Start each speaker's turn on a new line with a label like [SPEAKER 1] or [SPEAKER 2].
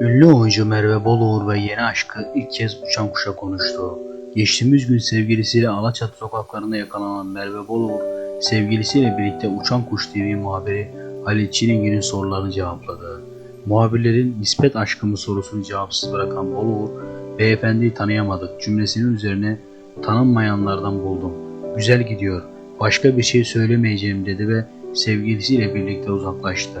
[SPEAKER 1] Ünlü oyuncu Merve Boluğur ve yeni aşkı ilk kez uçan kuşa konuştu. Geçtiğimiz gün sevgilisiyle Alaçatı sokaklarında yakalanan Merve Boluğur, sevgilisiyle birlikte Uçan Kuş TV muhabiri Halil Çilingir'in sorularını cevapladı. Muhabirlerin nispet aşkı mı sorusunu cevapsız bırakan Boluğur, beyefendiyi tanıyamadık cümlesinin üzerine tanınmayanlardan buldum. Güzel gidiyor, başka bir şey söylemeyeceğim dedi ve sevgilisiyle birlikte uzaklaştı.